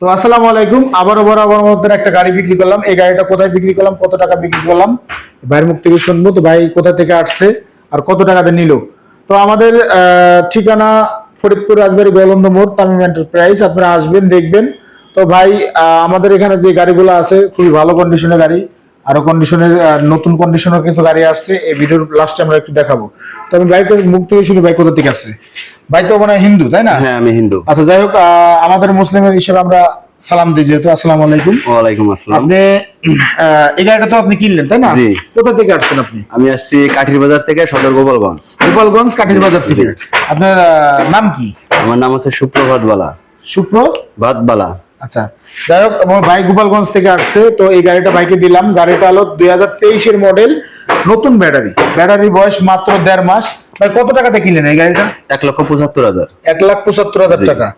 তো আসসালামু আলাইকুম, আবারও বরাবর মধ্যে একটা গাড়ি বিক্রি করলাম। এই গাড়িটা কোথায় বিক্রি করলাম, কত টাকা বিক্রি করলাম, ভাইয়ের মুখ থেকে শুনব। তো ভাই কোথা থেকে আসছে আর কত টাকাতে নিল? তো আমাদের ঠিকানা ফরিদপুর রাজবাড়ি গোলন্দ মোড়, তামিম এন্টারপ্রাইজ। আপনারা আসবেন, দেখবেন। তো ভাই আমাদের এখানে যে গাড়িগুলো আছে, খুবই ভালো কন্ডিশনের গাড়ি। আরও কন্ডিশনের নতুন কন্ডিশনের কিছু গাড়ি আসছে। এই ভিডিওর লাস্টে আমরা একটু দেখাবো। তো আমি কাছে মুখ থেকে শুনি, ভাই কোথা থেকে আসছে? ভাই তো মানে হিন্দু তাই না? হ্যাঁ আমি হিন্দু। আচ্ছা যাই হোক আমাদের মুসলিমের হিসেবে আমরা সালাম দিই যেহেতু আসসালামু আলাইকুম। ওয়ালাইকুম আসসালাম। আপনি এই গাড়িটা তো আপনি কিনলেন তাই না? কোথা থেকে আসছেন আপনি? আমি আসছি কাঠির বাজার থেকে সদর গোপালগঞ্জ। গোপালগঞ্জ কাঠির বাজার থেকে। আপনার নাম কি? আমার নাম আছে সুপ্রভাত বালা শুক্র ভাত বালা আচ্ছা যাই হোক আমার ভাই গোপালগঞ্জ থেকে আসছে তো এই গাড়িটা ভাইকে দিলাম। গাড়িটা হলো দুই হাজার তেইশের মডেল নতুন ব্যাটারি ব্যাটারি বয়স মাত্র দেড় মাস। ভাই কত টাকাতে কিনলেন এই গাড়িটা? এক লক্ষ পঁচাত্তর হাজার। এক লাখ পঁচাত্তর হাজার। টাকা।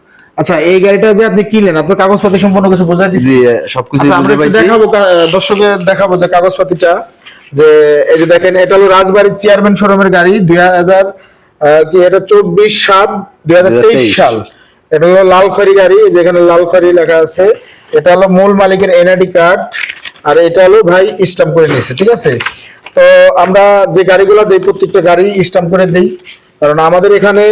আচ্ছা এই গাড়িটা যে আপনি কিনলেন আপনার কাগজপাতি সম্পূর্ণ কিছু বোঝাই দিচ্ছি জি সবকিছু আচ্ছা, আমরা দেখাবো দর্শকের দেখাবো যে কাগজপাতিটা যে এই যে দেখেন এটা হলো রাজবাড়ির চেয়ারম্যান শোরুমের গাড়ি দুই হাজার কি এটা চব্বিশ সাত দুই হাজার তেইশ 2023 সাল। এটা হলো লালখারি গাড়ি যেখানে লালখারি লেখা আছে। এটা হলো মূল মালিকের এনআইডি কার্ড আর এটা হলো ভাই স্টাম্প করে নিয়েছে ঠিক আছে? তো আমরা যে গাড়িগুলো দিই, প্রত্যেকটা গাড়ি স্টাম্প করে দিই। কারণ আমাদের এখানে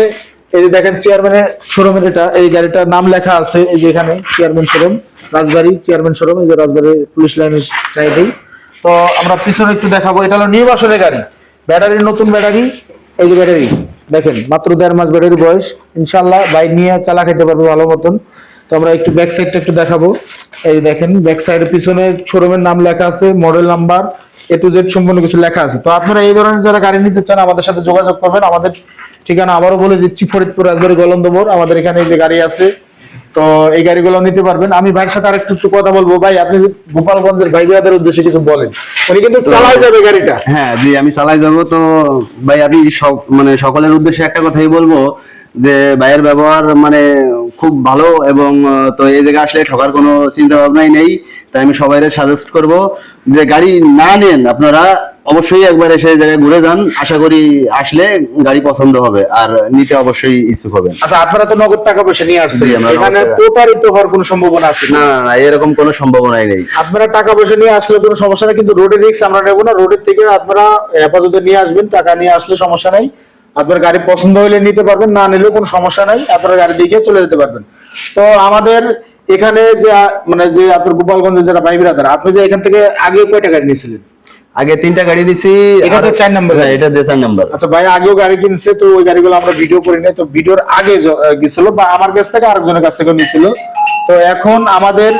এই যে দেখেন চেয়ারম্যানের শোরুমের এটা, এই গাড়িটার নাম লেখা আছে এই যে এখানে chairman showroom Rajbari chairman showroom এই যে রাজবাড়ি পুলিশ লাইনের সাইডেই তো আমরা পিছনে একটু দেখাবো, এটা হলো নিউ বাসনের গাড়ি। ব্যাটারির নতুন ব্যাটারি, এই যে ব্যাটারি, দেখেন, মাত্র দেড় মাস ব্যাটারি বয়স। ইনশাল্লাহ বাইক নিয়ে চালা খেতে পারবে ভালো মতন। তো আমরা একটু ব্যাক সাইডটা একটু দেখাবো। এই দেখেন ব্যাক সাইডের পিছনে শোরুমের নাম লেখা আছে model number A to Z সম্পূর্ণ কিছু লেখা আছে। তো আপনারা এই ধরনের যারা গাড়ি নিতে চান আমাদের সাথে যোগাযোগ করবেন। আমাদের ঠিকানা আবারও বলে দিচ্ছি ফরিদপুর রাজবাড়ি গলন্দ আমাদের এখানে যে গাড়ি আছে তো এই গাড়িগুলো নিতে পারবেন। আমি ভাইয়ের সাথে আরেকটু একটু কথা বলব। ভাই আপনি গোপালগঞ্জের ভাই ভাইদের উদ্দেশ্যে কিছু বলেন। উনি কিন্তু চালাই যাবে গাড়িটা। হ্যাঁ জি আমি চালাই যাব। তো ভাই আমি সব মানে সকলের উদ্দেশ্যে একটা কথাই বলব। যে ভাইয়ের ব্যবহার মানে খুব ভালো এবং তো এই জায়গায় আসলে ঠকার কোনো চিন্তা ভাবনাই নেই। তাই আমি সবাই সাজেস্ট করব যে গাড়ি না নেন আপনারা অবশ্যই একবার এসে জায়গায় ঘুরে যান। আশা করি আসলে গাড়ি পছন্দ হবে আর নিতে অবশ্যই ইচ্ছুক হবেন। আচ্ছা আপনারা তো নগদ টাকা পয়সা নিয়ে আসছেন। এখানে প্রতারিত হওয়ার কোনো সম্ভাবনা আছে? না না, না এরকম কোনো সম্ভাবনাই নেই। আপনারা টাকা পয়সা নিয়ে আসলে কোনো সমস্যা নেই কিন্তু রোডের রিক্স আমরা নেব না। রোডের থেকে আপনারা হেফাজতে নিয়ে আসবেন টাকা নিয়ে আসলে সমস্যা নাই। আপনার গাড়ি পছন্দ হলে নিতে পারবেন না নিলেও কোনো সমস্যা নাই আপনার গাড়ি দিয়ে চলে যেতে পারবেন। তো আমাদের এখানে যে মানে যে আপনার গোপালগঞ্জের যারা ভাই ব্রাদার আপনি যে এখান থেকে আগে কয়টা গাড়ি নিয়েছিলেন? আগে তিনটা গাড়ি দিছি এটা তো চার নাম্বার হ্যাঁ, এটা দিয়ে চার নাম্বার। আচ্ছা ভাই আগেও গাড়ি কিনছে তো ওই গাড়িগুলো আমরা ভিডিও করি নাই তো ভিডিওর আগে গেছিল বা আমার কাছ থেকে আরেকজনের কাছ থেকে নিছিল তো এখন আমাদের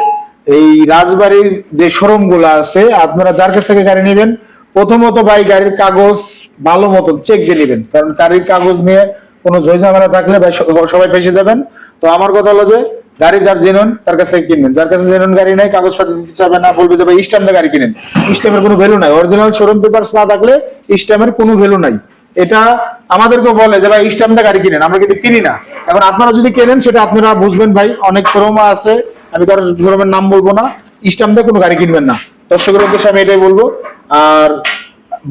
এই রাজবাড়ির যে শোরুমগুলো আছে আপনারা যার কাছ থেকে গাড়ি নেবেন প্রথমত ভাই গাড়ির কাগজ ভালো মতো চেক দিয়ে নেবেন। কারণ গাড়ির কাগজ নিয়ে কোনো ঝই ঝামেলা থাকলে সবাই ফেসে যাবেন। তো আমার কথা হলো যে, গাড়ি যার জেনুন তার কাছ থেকে কিনবেন। যার কাছে জেনুন গাড়ি নাই, কাগজপত্র দিতে চাবে না, বলবে যে, ভাই স্ট্যাম্পে গাড়ি কিনেন। স্ট্যাম্পের কোনো ভ্যালু নাই। অরিজিনাল শোরুম পেপারস না থাকলে স্ট্যাম্পের কোনো ভ্যালু নাই। এটা আমাদেরকে বলে যে, ভাই স্ট্যাম্পটা গাড়ি কিনেন, আমরা কিন্তু কিনি না। এখন আপনারা যদি কেনেন, সেটা আপনারা বুঝবেন ভাই। অনেক শোরুম আছে। আমি কারও শোরুমের নাম বলব না। স্ট্যাম্পে কোনো গাড়ি কিনবেন না। দর্শকের উদ্দেশ্যে আমি এটাই বলব। আর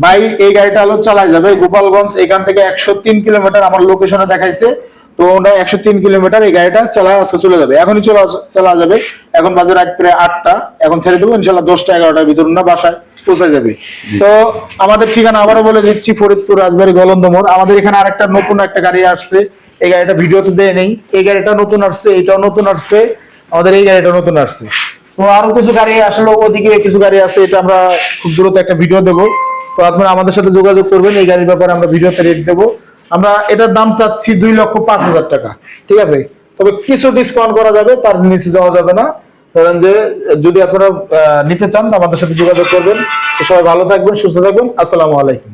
ভাই এই গাড়িটা হলো চালাই যাবে গোপালগঞ্জ। এখান থেকে একশো তিন কিলোমিটার আমার লোকেশনে দেখাইছে। তো ওটা একশো তিন কিলোমিটার এই গাড়িটা চালা আজকে চলে যাবে। এখনই চলে চালা যাবে। এখন বাজে রাত প্রায় আটটা। এখন ছেড়ে দেবো ইনশাল্লাহ দশটা এগারোটার ভিতর না বাসায় পৌঁছে যাবে। তো আমাদের ঠিকানা আবারও বলে দিচ্ছি ফরিদপুর রাজবাড়ি গলন্দ মোড় আমাদের এখানে আরেকটা নতুন একটা গাড়ি আসছে। এই গাড়িটা ভিডিওতে দেয় নেই। এই গাড়িটা নতুন আসছে এটাও নতুন আসছে। আমাদের এই গাড়িটা নতুন আসছে। তো আরও কিছু গাড়ি আসলে ওদিকে কিছু গাড়ি আছে, এটা আমরা খুব দ্রুত একটা ভিডিও দেবো। তো আপনারা আমাদের সাথে যোগাযোগ করবেন, এই গাড়ির ব্যাপারে আমরা ভিডিওতে রেট দেবো। আমরা এটার দাম চাচ্ছি দুই লক্ষ পাঁচ হাজার টাকা, ঠিক আছে? তবে কিছু ডিসকাউন্ট করা যাবে, তার নিচে যাওয়া যাবে না। ধরেন যে, যদি আপনারা নিতে চান আমাদের সাথে যোগাযোগ করবেন। সবাই ভালো থাকবেন, সুস্থ থাকবেন। আসসালামু আলাইকুম।